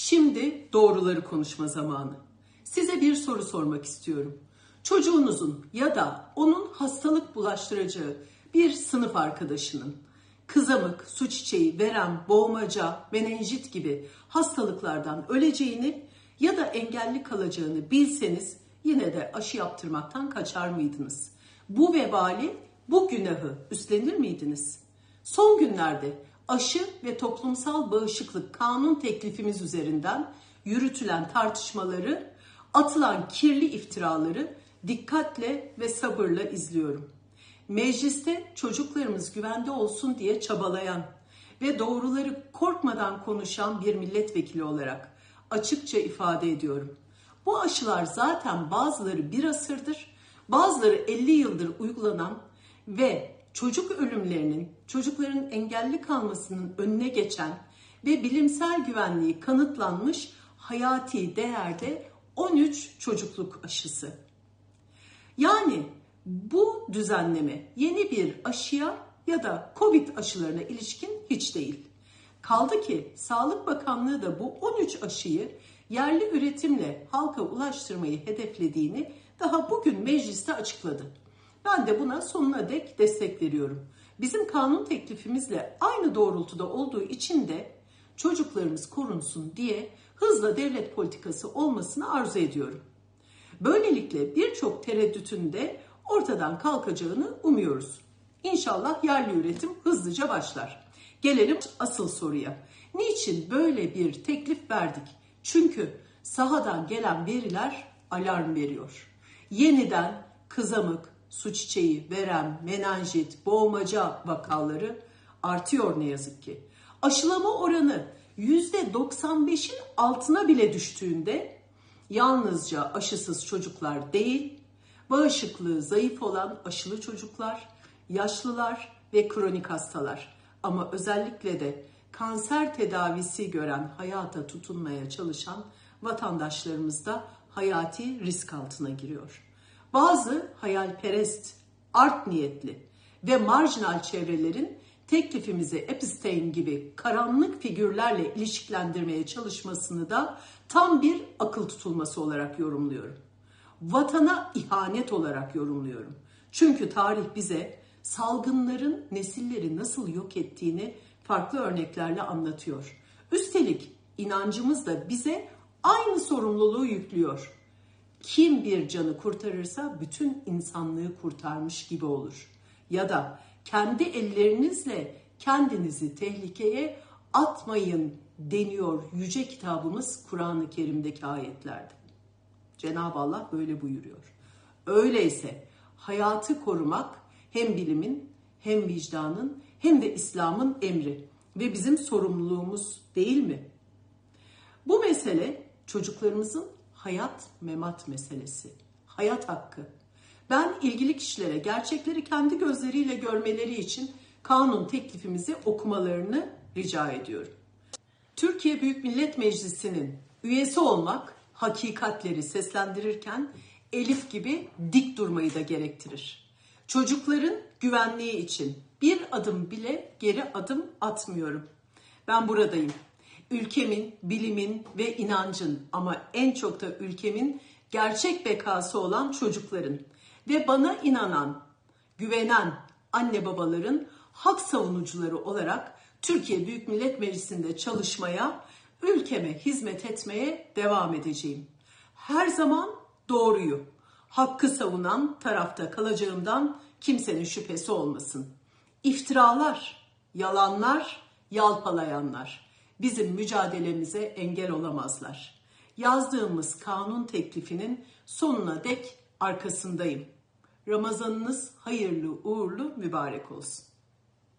Şimdi doğruları konuşma zamanı. Size bir soru sormak istiyorum. Çocuğunuzun ya da onun hastalık bulaştıracağı bir sınıf arkadaşının kızamık, su çiçeği, verem, boğmaca, menenjit gibi hastalıklardan öleceğini ya da engelli kalacağını bilseniz yine de aşı yaptırmaktan kaçar mıydınız? Bu vebali, bu günahı üstlenir miydiniz? Son günlerde aşı ve toplumsal bağışıklık kanun teklifimiz üzerinden yürütülen tartışmaları, atılan kirli iftiraları dikkatle ve sabırla izliyorum. Mecliste çocuklarımız güvende olsun diye çabalayan ve doğruları korkmadan konuşan bir milletvekili olarak açıkça ifade ediyorum. Bu aşılar zaten bazıları bir asırdır, bazıları 50 yıldır uygulanan ve çocuk ölümlerinin, çocukların engelli kalmasının önüne geçen ve bilimsel güvenliği kanıtlanmış hayati değerde 13 çocukluk aşısı. Yani bu düzenleme yeni bir aşıya ya da Covid aşılarına ilişkin hiç değil. Kaldı ki Sağlık Bakanlığı da bu 13 aşıyı yerli üretimle halka ulaştırmayı hedeflediğini daha bugün mecliste açıkladı. Ben de buna sonuna dek destek veriyorum. Bizim kanun teklifimizle aynı doğrultuda olduğu için de çocuklarımız korunsun diye hızla devlet politikası olmasını arzu ediyorum. Böylelikle birçok tereddütün de ortadan kalkacağını umuyoruz. İnşallah yerli üretim hızlıca başlar. Gelelim asıl soruya. Niçin böyle bir teklif verdik? Çünkü sahadan gelen veriler alarm veriyor. Yeniden kızamık, su çiçeği, verem, menenjit, boğmaca vakaları artıyor ne yazık ki. Aşılama oranı %95'in altına bile düştüğünde yalnızca aşısız çocuklar değil, bağışıklığı zayıf olan aşılı çocuklar, yaşlılar ve kronik hastalar ama özellikle de kanser tedavisi gören hayata tutunmaya çalışan vatandaşlarımız da hayati risk altına giriyor. Bazı hayalperest, art niyetli ve marjinal çevrelerin teklifimizi Epstein gibi karanlık figürlerle ilişkilendirmeye çalışmasını da tam bir akıl tutulması olarak yorumluyorum. Vatana ihanet olarak yorumluyorum. Çünkü tarih bize salgınların nesilleri nasıl yok ettiğini farklı örneklerle anlatıyor. Üstelik inancımız da bize aynı sorumluluğu yüklüyor. Kim bir canı kurtarırsa bütün insanlığı kurtarmış gibi olur. Ya da kendi ellerinizle kendinizi tehlikeye atmayın deniyor yüce kitabımız Kur'an-ı Kerim'deki ayetlerde. Cenab-ı Allah böyle buyuruyor. Öyleyse hayatı korumak hem bilimin hem vicdanın hem de İslam'ın emri ve bizim sorumluluğumuz değil mi? Bu mesele çocuklarımızın hayat memat meselesi. Hayat hakkı. Ben ilgili kişilere gerçekleri kendi gözleriyle görmeleri için kanun teklifimizi okumalarını rica ediyorum. Türkiye Büyük Millet Meclisi'nin üyesi olmak hakikatleri seslendirirken Elif gibi dik durmayı da gerektirir. Çocukların güvenliği için bir adım bile geri adım atmıyorum. Ben buradayım. Ülkemin, bilimin ve inancın ama en çok da ülkemin gerçek bekası olan çocukların ve bana inanan, güvenen anne babaların hak savunucuları olarak Türkiye Büyük Millet Meclisi'nde çalışmaya, ülkeme hizmet etmeye devam edeceğim. Her zaman doğruyu, hakkı savunan tarafta kalacağımdan kimsenin şüphesi olmasın. İftiralar, yalanlar, yalpalayanlar bizim mücadelemize engel olamazlar. Yazdığımız kanun teklifinin sonuna dek arkasındayım. Ramazanınız hayırlı uğurlu mübarek olsun.